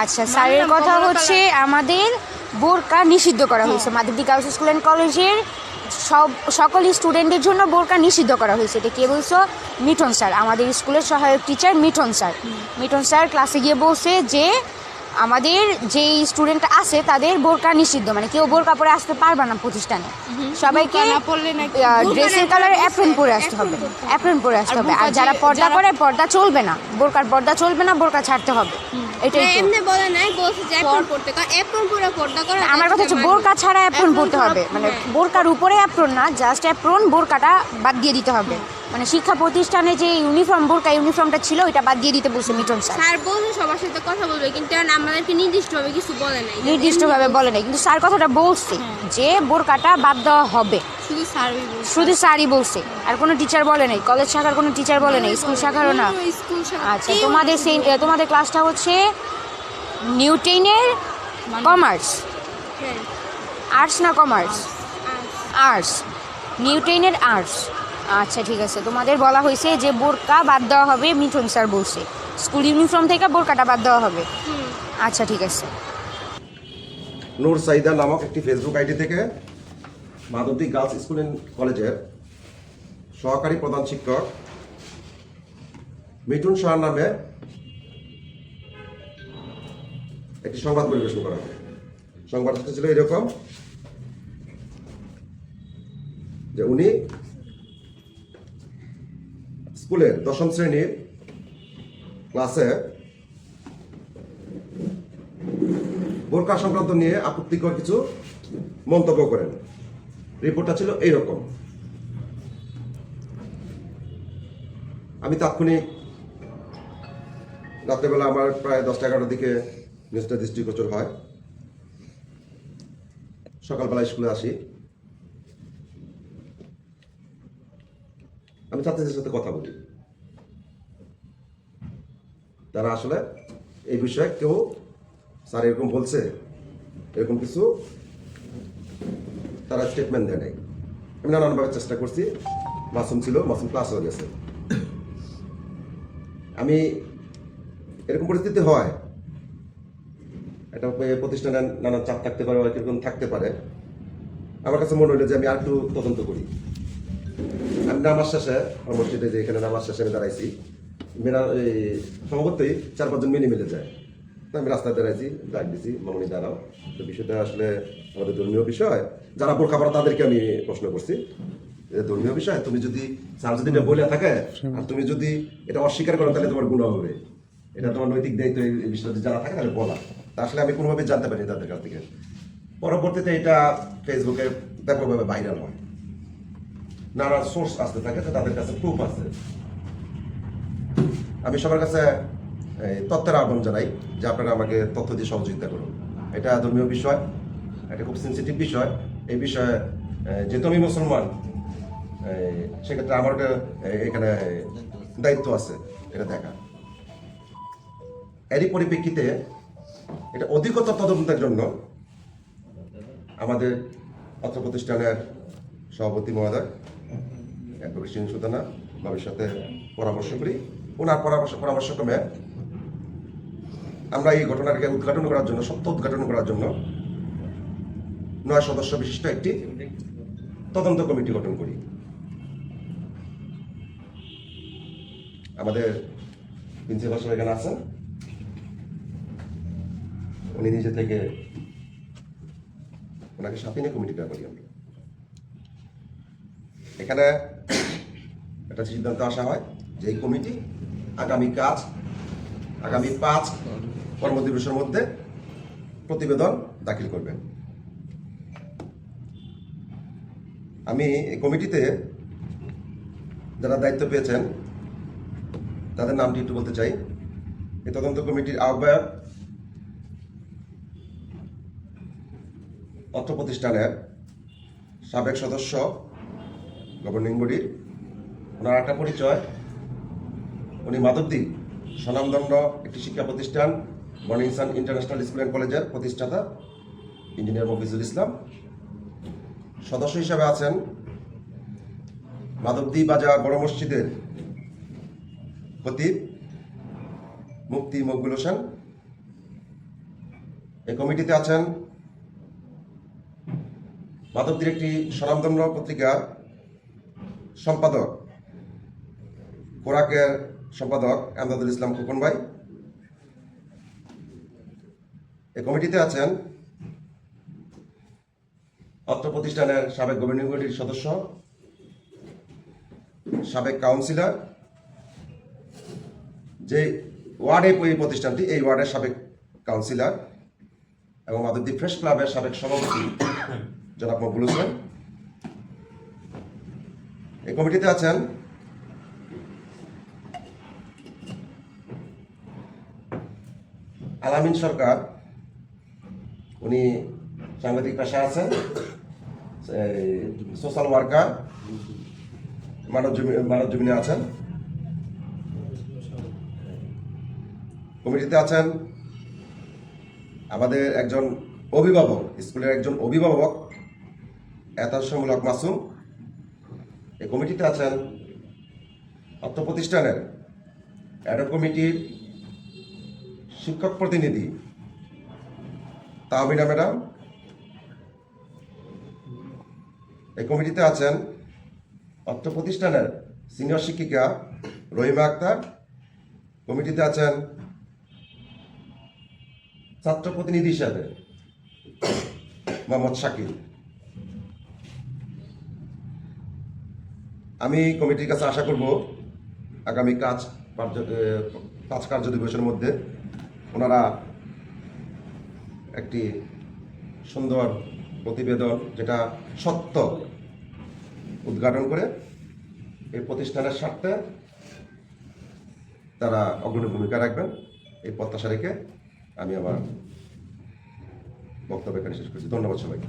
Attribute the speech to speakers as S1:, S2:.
S1: আচ্ছা স্যারের কথা হচ্ছে আমাদের বোরকা নিষিদ্ধ করা হয়েছে। মাধ্যমিক গার্লস স্কুল অ্যান্ড কলেজের সব সকল স্টুডেন্টদের জন্য বোরকা নিষিদ্ধ করা হয়েছে। এটা কে বলছো? মিঠন স্যার আমাদের স্কুলের সহায়ক teacher Mithun sir. Mithun sir ক্লাসে গিয়ে বলছে যে আমাদের যেই স্টুডেন্ট আছে তাদের বোরকা নিষিদ্ধ। মানে কেউ বোরকা পরে আসতে পারবে না প্রতিষ্ঠানে। সবাইকে ড্রেসের কালার অ্যাপ্রেন পরে আসতে হবে। অ্যাপ্রেন পরে আসতে হবে। আর যারা পর্দা করে পর্দা চলবে না। বোরকার পর্দা চলবে না বোরকা ছাড়তে হবে। এটাই
S2: এমনি বলে নাই বলছে যে অ্যাপ্রন পড়তে কারণ অ্যাপ্রন পরে পর্দা করা
S1: আমার কথা হচ্ছে বোরকা ছাড়া অ্যাপ্রন পড়তে হবে। মানে
S2: হ্যাঁ।
S1: বোরকার উপরে অ্যাপ্রন না জাস্ট অ্যাপ্রন বোরকাটা বাদ দিয়ে দিতে হবে। মানে শিক্ষা প্রতিষ্ঠানে যে ইউনিফর্ম বোরকা ইউনিফর্মটা ছিল ওইটা বাদ দিয়ে দিতে বলছে মিটন স্যার।
S2: স্যার বলছে সবার সাথে কথা বলবে কিন্তু আমাদেরকে নির্দিষ্টভাবে কিছু বলে নাই।
S1: নির্দিষ্টভাবে বলে নাই কিন্তু স্যার কথাটা বলছে যে বোরকাটা বাদ দেওয়া হবে।
S2: শুধু স্যারই বলছে।
S1: শুধু স্যারই বলছে আর কোনো টিচার বলে নাই কলেজ শাখার কোনো টিচার বলে নাই স্কুল শাখারও না। আচ্ছা তোমাদের সেই তোমাদের ক্লাসটা হচ্ছে নিউটেনের কমার্স
S2: হ্যাঁ,
S1: আর্টস না কমার্স। আর্টস নিউটেনের আর্টস আচ্ছা ঠিক আছে। তোমাদের বলা হয়েছে যে বোরকা বাদ দেওয়া হবে মিঠুন স্যার বলছে। স্কুল ইউনিফর্ম থেকে বোরকাটা বাদ দেওয়া হবে। আচ্ছা ঠিক আছে।
S3: নূর সাইদা নামক একটি ফেসবুক আইডি থেকে মাধবদী গার্লস স্কুল অ্যান্ড কলেজের সহকারী প্রধান শিক্ষক মিঠুন শাহ নামে একটি সংবাদ পরিবেশন করা হয়। সংবাদটা ছিল এরকম যে উনি স্কুলের দশম শ্রেণির ক্লাসে বোরকা সংক্রান্ত নিয়ে আপত্তিকর কিছু মন্তব্য করেন। রিপোর্টটা ছিল এইরকম। আমি তাৎক্ষণিক রাত্রেবেলা আমার প্রায় দশটা এগারোটার দিকে নিউজটা দৃষ্টিগোচর হয়। সকালবেলা স্কুলে আসি। আমি ছাত্রীদের সাথে কথা বলি। তারা আসলে এই বিষয়ে কেউ, স্যার এরকম বলছে, এরকম কিছু তারা স্টেটমেন্ট দেয় নাই। আমি নানানভাবে চেষ্টা করছি, মাসুম ছিল, মাসুম ক্লাস হয়ে গেছে। আমি এরকম পরিস্থিতি হয়, একটা প্রতিষ্ঠানে নানান চাপ থাকতে পারে, অনেক এরকম থাকতে পারে। আমার কাছে মনে হলো যে আমি আর একটু তদন্ত করি। আমি নামাজ শেষে মসজিদে যে এখানে নামাজ শেষে আমি দাঁড়াইছি। মেরা, এই স্বভাবতই চার পাঁচজন মিলে মিলে যায়। আমি রাস্তায় দাঁড়াইছি, ডাক দিছি, মামনি, দাঁড়াও। তো বিষয়টা আসলে আমাদের ধর্মীয় বিষয়। যারা বোরখা পরা তাদেরকে আমি প্রশ্ন করছি ধর্মীয় বিষয়? তুমি যদি স্যার যদি এটা বলে থাকে, আর তুমি যদি এটা অস্বীকার করো, তাহলে তোমার গুণা হবে। এটা তোমার নৈতিক দায়িত্ব এই বিষয়টা জানা থাকে, তাহলে বলা। তা আসলে আমি কোনোভাবে জানতে পারিনি তাদের কাছ থেকে। পরবর্তীতে এটা ফেসবুকে ব্যাপকভাবে ভাইরাল হয়। নানা সোর্স আসতে থাকে তাদের কাছে প্রুফ আছে আমি সবার কাছে তথ্যের আহ্বান জানাই যে আপনারা আমাকে তথ্য দিয়ে সহযোগিতা করুন। এটা ধর্মীয় বিষয়, এটা খুব সেন্সিটিভ বিষয়। এই বিষয়ে যেহেতু আমি মুসলমান সেক্ষেত্রে আমার এখানে দায়িত্ব আছে এটা দেখা এরই পরিপ্রেক্ষিতে এটা অধিকতর তদন্তের জন্য আমাদের অত্র প্রতিষ্ঠানের সভাপতি মহোদয় অ্যাডভোকেট সিং সুদানা বাবার সাথে পরামর্শ করি। ওনার পরামর্শ পরামর্শক্রমে আমরা এই ঘটনাটাকে উদ্ঘাটন করার জন্য, সত্য উদ্ঘাটন করার জন্য নয় সদস্য বিশিষ্ট একটি তদন্ত কমিটি গঠন করি। আমাদের প্রিন্সিপাল সাহেব এখানে আছেন। উনি নিজে থেকে ওনাকে সাথে নিয়ে কমিটিটা করি আমরা। এখানে একটা সিদ্ধান্ত আসা হয় যে এই কমিটি আগামী কাজ, আগামী পাঁচ কর্মদিবসের মধ্যে প্রতিবেদন দাখিল করবেন। আমি এই কমিটিতে যারা দায়িত্ব পেয়েছেন, তাদের নামটি একটু বলতে চাই। এই তদন্ত কমিটির আহ্বায়ক অর্থ প্রতিষ্ঠানের সাবেক সদস্য গভর্নিং বডির ওনার একটা পরিচয়। উনি মাধবদ্বীপ স্বনামদণ্ড একটি শিক্ষা প্রতিষ্ঠান morning sun international school and কলেজের প্রতিষ্ঠাতা, ইঞ্জিনিয়ার মফিজুল ইসলাম। সদস্য হিসাবে আছেন মাধবদ্বীপ বাজার বড় মসজিদের খতিব মুফতি মকবুল হোসেন। এই কমিটিতে আছেন মাধবদীর একটি স্বনামধন্য পত্রিকার সম্পাদক, কোরাকের সম্পাদক আমদাদুল ইসলাম খোকন ভাই। এই কমিটিতে আছেন অত্র প্রতিষ্ঠানের সাবেক গভর্নিং বডির সদস্য, সাবেক কাউন্সিলর যে ওয়ার্ডে এই প্রতিষ্ঠানটি, এই ওয়ার্ডের সাবেক কাউন্সিলর এবং মাধবদী ফ্রেশ ক্লাবের সাবেক সভাপতি, জনাব মকবুল হোসেন। এই কমিটিতে আছেন আলামিন সরকার। উনি সাংবাদিক পেশায় আছেন। Social worker. মানব জমি মানব জমিনে আছেন। কমিটিতে আছেন আমাদের একজন অভিভাবক, স্কুলের একজন অভিভাবক এতাদশমূলক মাসুম। এই কমিটিতে আছেন অর্থ প্রতিষ্ঠানের অ্যাডক কমিটির শিক্ষক প্রতিনিধি তাহমিনা ম্যাডাম। এই কমিটিতে আছেন অর্থ প্রতিষ্ঠানের সিনিয়র শিক্ষিকা রহিমা আক্তার। কমিটিতে আছেন ছাত্র প্রতিনিধি হিসাবে মোহাম্মদ শাকিল। আমি কমিটির কাছে আশা করব আগামী কাজ পাঁচ কার্য দিবসের মধ্যে ওনারা একটি সুন্দর প্রতিবেদন যেটা সত্য উদ্ঘাটন করে এই প্রতিষ্ঠানের স্বার্থে তারা অগ্রণী ভূমিকা রাখবেন। এই প্রত্যাশা রেখে আমি আমার বক্তব্য এখানে শেষ করছি। ধন্যবাদ সবাইকে।